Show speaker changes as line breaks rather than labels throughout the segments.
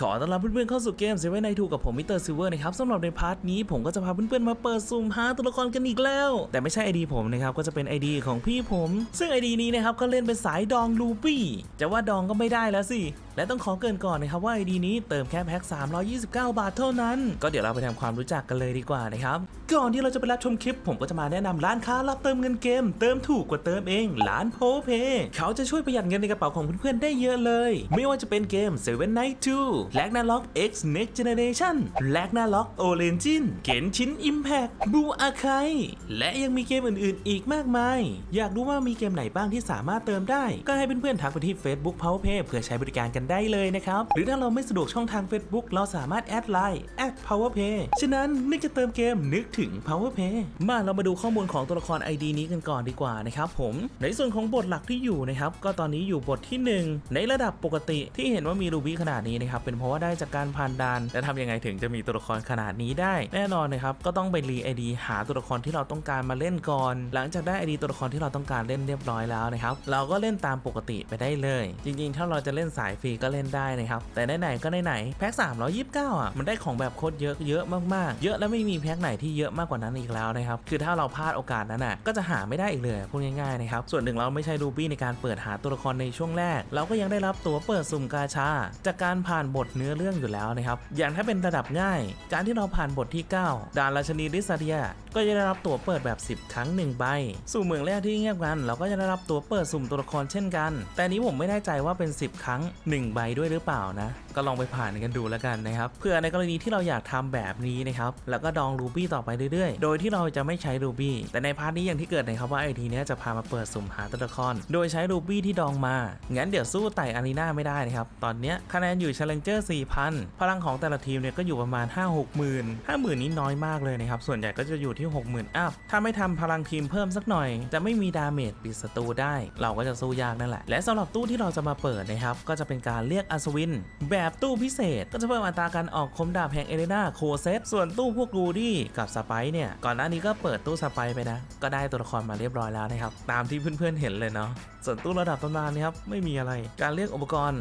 ขอต้อนรับเพื่อนๆเข้าสู่เกมเซเว่นไนทูกับผมมิสเตอร์ซิเวอร์นะครับสำหรับในพาร์ทนี้ผมก็จะพาเพื่อนๆมาเปิดซุ่มหาตัวละครกันอีกแล้ว แต่ไม่ใช่ ID ผมนะครับก็จะเป็น ID ของพี่ผม ซึ่ง ID นี้นะครับก็เล่นเป็นสายดองลูปี้จะว่าดองก็ไม่ได้แล้วสิและต้องขอเกินก่อนนะครับว่า ID นี้เติมแค่แพ็ค329 บาทเท่านั้น ก็เดี๋ยวเราไปทำความรู้จักกันเลยดีกว่านะครับก่อนที่เราจะไปรับชมคลิป ผมก็จะมาแนะนำร้านค้ารับเติมเงินเกม เติมถูกกว่าเติมเองร้านโพเพเขาจะช่วยประหยัดเงินในกระเป๋าของเพื่อนๆได้เยอะเลย ไม่ว่าจะเป็นเกม Seven Night 2 Ragnarok X Next Generation Ragnarok Origin เกนชิน Impact Blue Archive และยังมีเกมอื่นๆ อีกมากมาย อยากรู้ว่ามีเกมไหนบ้างที่สามารถเติมได้ ก็ให้เพื่อนๆทักไปที่ Facebook PowerPay เพื่อใช้บริการกันได้เลยนะครับ หรือถ้าเราไม่สะดวกช่องทาง Facebook เราสามารถแอดไลน์แอด @PowerPay ฉะนั้นนึกจะเติมเกมนึกถึง PowerPay มาเรามาดูข้อมูลของตัวละคร ID นี้กันก่อนดีกว่านะครับผมในส่วนของบทหลักที่อยู่นะครับก็ตอนนี้อยู่บทที่ 1 ในระดับปกติที่เห็นว่ามีรูบี้ขนาดนี้นะครับเป็นเพราะว่าได้จากการผ่านด่านและทำยังไงถึงจะมีตัวละครขนาดนี้ได้ แน่นอนนะครับก็ต้องไปรีไอดีหาตัวละครที่เราต้องการมาเล่นก่อน หลังจากได้ไอดีตัวละครที่เราต้องการเล่นเรียบร้อยแล้วนะครับเราก็เล่นตามปกติไปได้เลย จริงๆ ถ้าเราจะเล่นสายฟรีก็เล่นได้นะครับ แต่ไหนๆก็ไหนๆแพ็ค329อะมันได้ของแบบโคตรเยอะเยอะมากๆ เยอะแล้วไม่มีแพ็คไหนที่เยอะมากกว่านั้นอีกแล้วนะครับ คือถ้าเราพลาดโอกาสนั้นอะก็จะหาไม่ได้อีกเลยพูดง่ายๆนะครับ ส่วนหนึ่งเราไม่ใช่รูบี้ในการเปิดหาตัวละครในช่วงแรก เราก็ยังได้รับตั๋วเปิดสุ่มกาชา จากการผ่านบทเนื้อเรื่องอยู่แล้วนะครับ อย่างถ้าเป็นระดับง่าย การที่เราผ่านบทที่ 9 ดานราชนีริซาเดีย ก็จะได้รับตั๋วเปิดแบบ 10 ครั้ง1ใบ สู่เมืองแรกที่เงียบกัน เราก็จะได้รับตั๋วเปิดสุ่มตัวละครเช่นกัน แต่นนี้ผมไม่แน่ใจว่าเป็น 10 ครั้ง 1ใบด้วยหรือเปล่านะ ก็ลองไปผ่านกันดูแล้วกันนะครับ เพื่อในกรณีที่เราอยากทำแบบนี้นะครับ แล้วก็ดองรูบี้ต่อไปเรื่อยๆ โดยที่เราจะไม่ใช้รูบี้ แต่ในพาร์ทนี้อย่างที่เกิดนะครับว่าไอทีเนี้ยจะพามาเปิดสุ่มหาตัวละคร โดยใช้รูบี้ที่ดองมา งั้นเดี๋ยวสู้ไต่อารีนาไม่ได้นะครับ ตอนเนี้ยคะแนนอยู่ Challenger 4,000 พลังของแต่ละทีมเนี่ยก็อยู่ประมาณ 5 6หมื่น5 0,000นี้น้อยมากเลยนะครับ ส่วนใหญ่ก็จะอยู่ที่ 60,000 อัพ ถ้าไม่ทำพลังทีมเพิ่มสักหน่อย จะไม่มีดาเมจปิดศัตรูได้ เราก็จะสู้ยากนั่นแหละ และสำหรับตู้ที่เราจะมาเปิดนะครับ ก็จะเป็นการเรียกอัศวิน แบบตู้พิเศษก็จะเพิ่มอัตราการออกคมดาบแห่งเอเรนาโคเซตส่วนตู้พวกรูดี้กับสไปเนี่ย ก่อนหน้านี้ก็เปิดตู้สไปไปนะ ก็ได้ตัวละครมาเรียบร้อยแล้วนะครับ ตามที่เพื่อนๆเห็นเลยเนาะส่วนตู้ระดับตำนานนี่ครับไม่มีอะไรการเรียกอุปกรณ์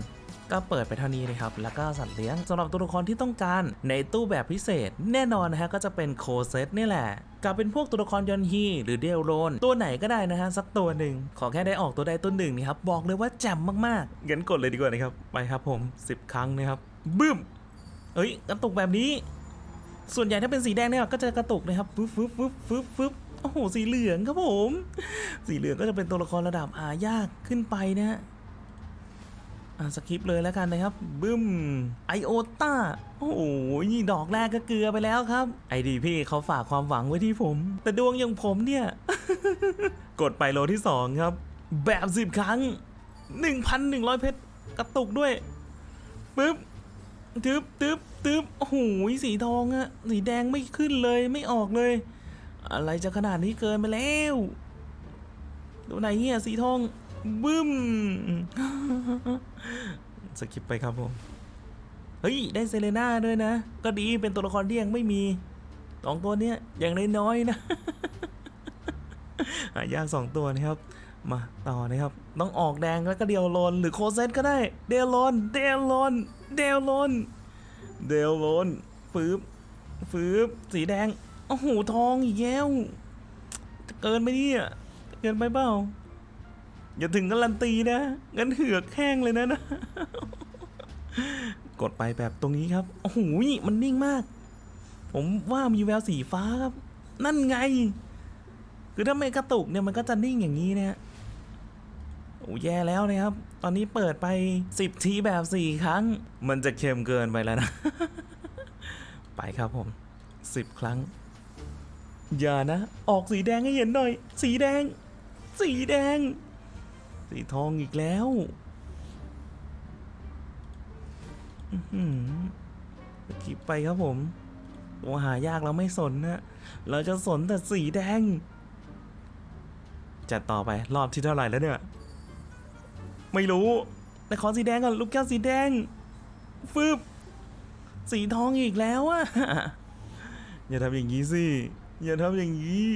ก็เปิดไปเท่านี้นะครับ แล้วก็สัตว์เลี้ยงสำหรับตัวละครที่ต้องการในตู้แบบพิเศษ แน่นอนนะฮะก็จะเป็นโคเซตนี่แหละกับเป็นพวกตัวละครยอนฮีหรือเดลโรนตัวไหนก็ได้นะฮะ สักตัวหนึ่ง ขอแค่ได้ออกตัวใดตัวหนึ่งนี่ครับ บอกเลยว่าแจ่มมากๆงั้นกดเลยดีกว่านะครับ ไปครับผม 10 ครั้งนะครับบึ้มเอ้ยกระตุกแบบนี้ ส่วนใหญ่ถ้าเป็นสีแดงเนี่ยก็จะกระตุกนะครับฟึบฟึบฟึบฟึบฟึบโอ้โหสีเหลืองครับผม สีเหลืองก็จะเป็นตัวละครระดับอายากขึ้นไปนะฮะ อะสคิปเลยแล้วกันนะครับบึ้มไอโอต้าโอ้โหนี่ดอกแรกก็เกลือไปแล้วครับ ไอดีพี่เขาฝากความหวังไว้ที่ผม แต่ดวงอย่างผมเนี่ย กดไปโลที่ 2 ครับ แบบสิบครั้ง 1,100 เพชรกระตุกด้วยปึ๊บตึ๊บตึ๊บตึ๊บโอ้โหสีทองอะสีแดงไม่ขึ้นเลยไม่ออกเลย อะไรจะขนาดนี้เกินไปแล้วดูไหนเนี่ยสีทอง บึ้มสกิปไปครับผม เฮ้ย ได้เซเลน่าด้วยนะ ก็ดีเป็นตัวละครที่ยังไม่มีสองตัวเนี้ยอย่างน้อยๆนะหายากสองตัวนะครับ มาต่อนะครับ ต้องออกแดงแล้วก็เดียวโลนหรือโคเซตก็ได้ เดลโลนเดลโลนเดลโลนเดลโลนฟืบฟืบสีแดงโอ้โหทองอีกแล้วจะเกินไปเนี่ยเกินไปเปล่า อย่าถึงการันตีนะงั้นเหือกแห้งเลยนะนะ กดไปแบบตรงนี้ครับ โอ้โหมันนิ่งมาก ผมว่ามีแววสีฟ้าครับ นั่นไง คือถ้าไม่กระตุกเนี่ยมันก็จะนิ่งอย่างนี้เนี่ยโอ้แย่แล้วนะครับ ตอนนี้เปิดไป 10 ทีแบบ 4 ครั้ง มันจะเค็มเกินไปแล้วนะ ไปครับผม 10 ครั้ง อย่านะ ออกสีแดงให้เห็นหน่อย สีแดง สีแดง สีทองอีกแล้วอื้อหือสกิปไปครับผมตัวหายากเราไม่สนนะ เราจะสนแต่สีแดง จัดต่อไปรอบที่เท่าไหร่แล้วเนี่ย ไม่รู้ แต่ขอสีแดงก่อน ลูกแก้วสีแดง ฟืบ สีทองอีกแล้วอะอย่าทำอย่างนี้สิ อย่าทำอย่างนี้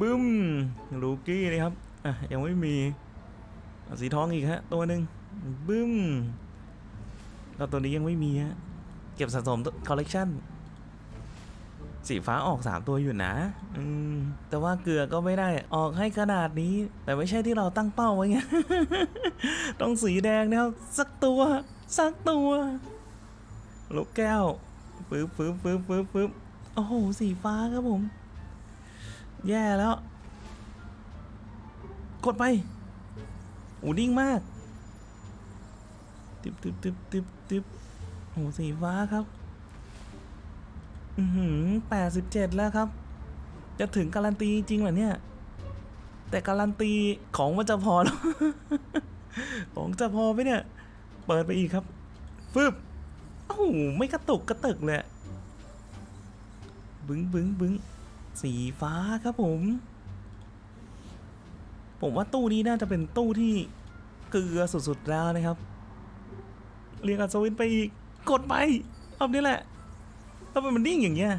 บึ้ม ลูกี้นะครับ อะ ยังไม่มี สีทองอีกฮะ ตัวหนึ่งบึ้มก็ตัวนี้ยังไม่มีฮะ เก็บสะสมคอลเลกชันสีฟ้าออกสามตัวอยู่นะอืมแต่ว่าเกลือก็ไม่ได้ออกให้ขนาดนี้ แต่ไม่ใช่ที่เราตั้งเป้าไว้ไงต้องสีแดงนะครับสักตัว สักตัว ลูกแก้วปึ๊บปึ๊บปึ๊บปึ๊บปึ๊บโอ้โห สีฟ้าครับผม แย่แล้ว กดไป โอ้นิ่งมากตึบตึบตึบตึบตึบโอ้สีฟ้าครับ อือหือแปดสิบเจ็ดแล้วครับ จะถึงการันตีจริงเหรอเนี่ย แต่การันตีของมันจะพอแล้ว ของจะพอไหมเนี่ย เปิดไปอีกครับ ฟึบโอ้โหไม่กระตุกกระตึกเลย บึ้งบึ้งบึ้งสีฟ้าครับผม ผมว่าตู้นี้น่าจะเป็นตู้ที่เกลือสุดๆแล้วนะครับ เรียกอัศวินไปอีก กดไปรอบนี้แหละทำไมมันนิ่งอย่างเงี้ย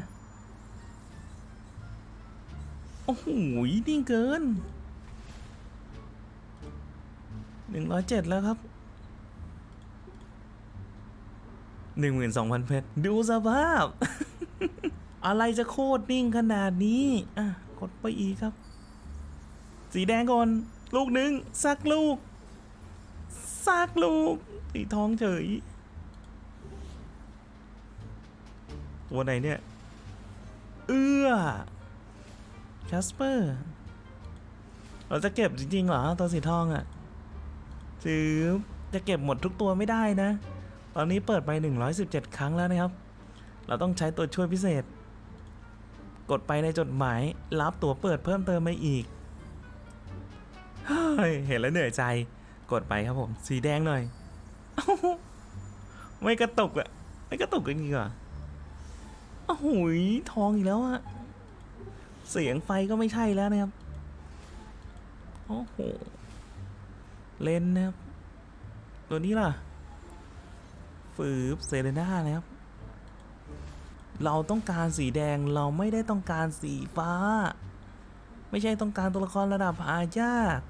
โอ้โห นิ่งเกิน หนึ่งร้อยเจ็ดแล้วครับหนึ่งหมื่นสองพันเพชร ดูสภาพ อะไรจะโคตรนิ่งขนาดนี้ อะ กดไปอีกครับ สีแดงก่อน ลูกหนึ่งสักลูกสักลูก สีทองเฉย ตัวไหนเนี่ย เอื้อแคสเปอร์ เราจะเก็บจริงๆเหรอ ตัวสีทองอะ่ะจืบจะเก็บหมดทุกตัวไม่ได้นะ ตอนนี้เปิดไป 117 ครั้งแล้วนะครับ เราต้องใช้ตัวช่วยพิเศษ กดไปในจดหมายรับตัวเปิดเพิ่มเติมมาอีก เห็นแล้วเหนื่อยใจ กดไปครับผม สีแดงหน่อย ไม่กระตุกอะไม่กระตุกจริงๆเหรอโอ้โหทองอีกแล้วอะเสียงไฟก็ไม่ใช่แล้วนะครับ โอ้โห เลนนะครับ ตัวนี้ล่ะฟืบเซเลน่านะครับ เราต้องการสีแดง เราไม่ได้ต้องการสีฟ้า ไม่ใช่ต้องการตัวละครระดับหายาก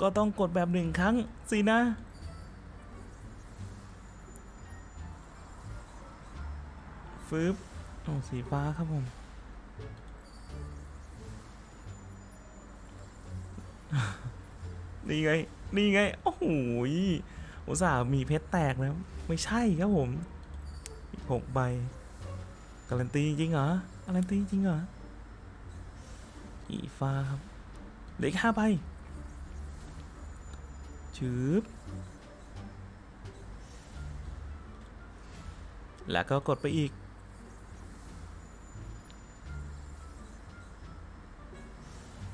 ก็ต้องกดแบบหนึ่งครั้ง สินะ ฟืบโอ้สีฟ้าครับผม นี่ไง นี่ไง โอ้โหอุตส่าห์มีเพชรแตกแล้ว ไม่ใช่ครับผม อีกหกใบ การันตีจริงเหรอ การันตีจริงเหรอ อีฟ้าครับเหลืออีกห้าใบชืบแล้วก็กดไปอีก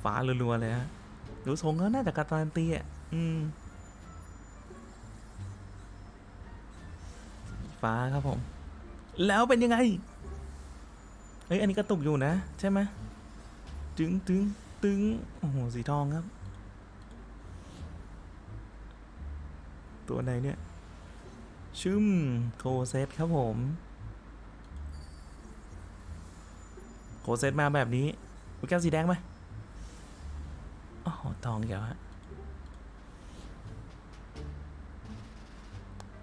ฟ้ารัวๆเลยฮะดูทรงก็น่าจะการันตีอะ อืม ฟ้าครับผม แล้วเป็นยังไง เอ้ย อันนี้กระตุกอยู่นะ ใช่ไหม ตึงตึงตึงโอ้โหสีทองครับ ตัวไหนเนี่ย ชึมโคเซตครับผม โคเซตมาแบบนี้มีแก้วสีแดงไหมอ้โหทองเกี่ยวฮะ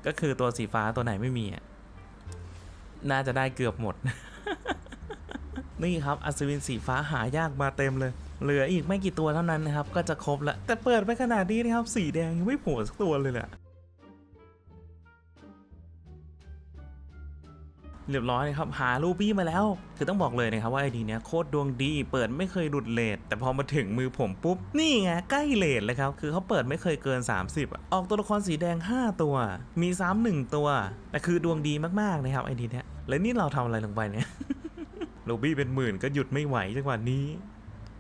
ก็คือตัวสีฟ้าตัวไหนไม่มีอะ น่าจะได้เกือบหมด นี่ครับอัศวินสีฟ้าหายากมาเต็มเลย เหลืออีกไม่กี่ตัวเท่านั้นนะครับ ก็จะครบล้วแต่เปิดไปขนาดนี้นะครับ สีแดงยังไม่โผล่สักตัวเลยแหละเรียบร้อยนะครับหารูปี้มาแล้ว คือต้องบอกเลยนะครับว่าไอดีเนี้ยโคตรดวงดี เปิดไม่เคยหลุดเลทแต่พอมาถึงมือผมปุ๊บ นี่ไงใกล้เลทเลยครับ คือเขาเปิดไม่เคยเกิน 30อะออกตัวละครสีแดง 5 ตัว มีซ้ำหนึ่งตัวแต่คือดวงดีมากๆนะครับไอดีเนี้ยแล้วนี่เราทำอะไรลงไปเนี่ย รูบี้เป็นหมื่นก็หยุดไม่ไหวจังหวะนี้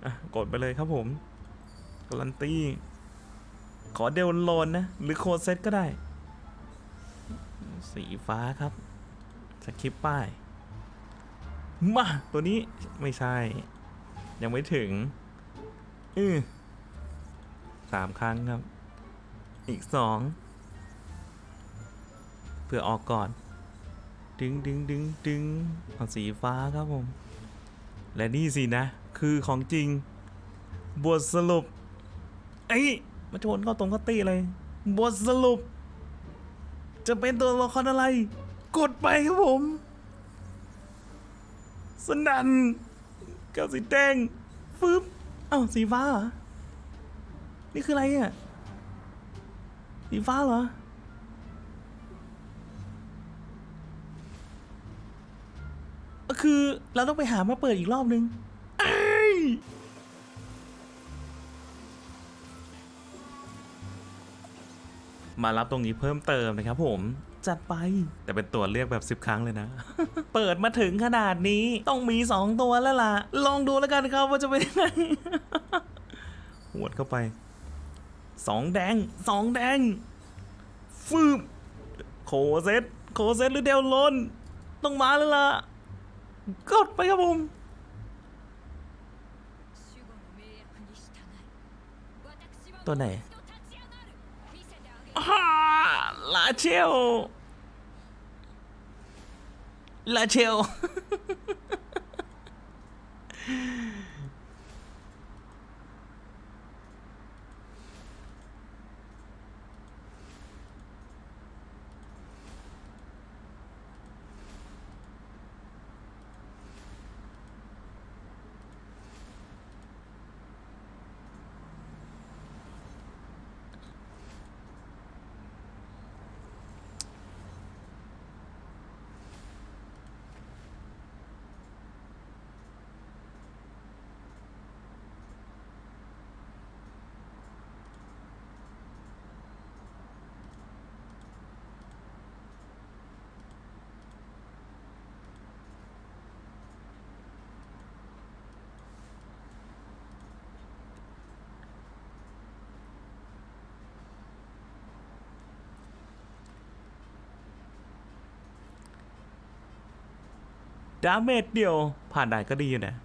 อะกดไปเลยครับผมการันตีขอเดลโลนนะ หรือโคดเซตก็ได้ สีฟ้าครับสคริปป้าย มา ตัวนี้ไม่ใช่ ยังไม่ถึง อือสามครั้งครับ อีกสองเพื่อออกก่อน ดึงดึงดึงดึงเอาสีฟ้าครับผม และนี่สินะ คือของจริง บทสรุปไอ้ยมาชนเข้าตรงเข้าตีเลย บทสรุป จะเป็นตัวละครอะไร กดไปครับผม สนันกับสีแดงฟึบเอ้าสีฟ้าเหรอ นี่คืออะไรอะสีฟ้าเหรอ คือเราต้องไปหามาเปิดอีกรอบนึงเอ้ยมารับตรงนี้เพิ่มเติมนะครับผมจัดไป แต่เป็นตัวเรียกแบบสิบครั้งเลยนะ เปิดมาถึงขนาดนี้ต้องมีสองตัวแล้วล่ะ ลองดูแล้วกันครับว่าจะเป็นยังไงหวดเข้าไปสองแดงสองแดง ฟืบโคเซตโคเซตหรือเดลโลนต้องมาแล้วล่ะ กดไปครับผมตัวไหนลาเชลลาเชล ดาเมจเดียวผ่านได้ก็ดีอยู่นะ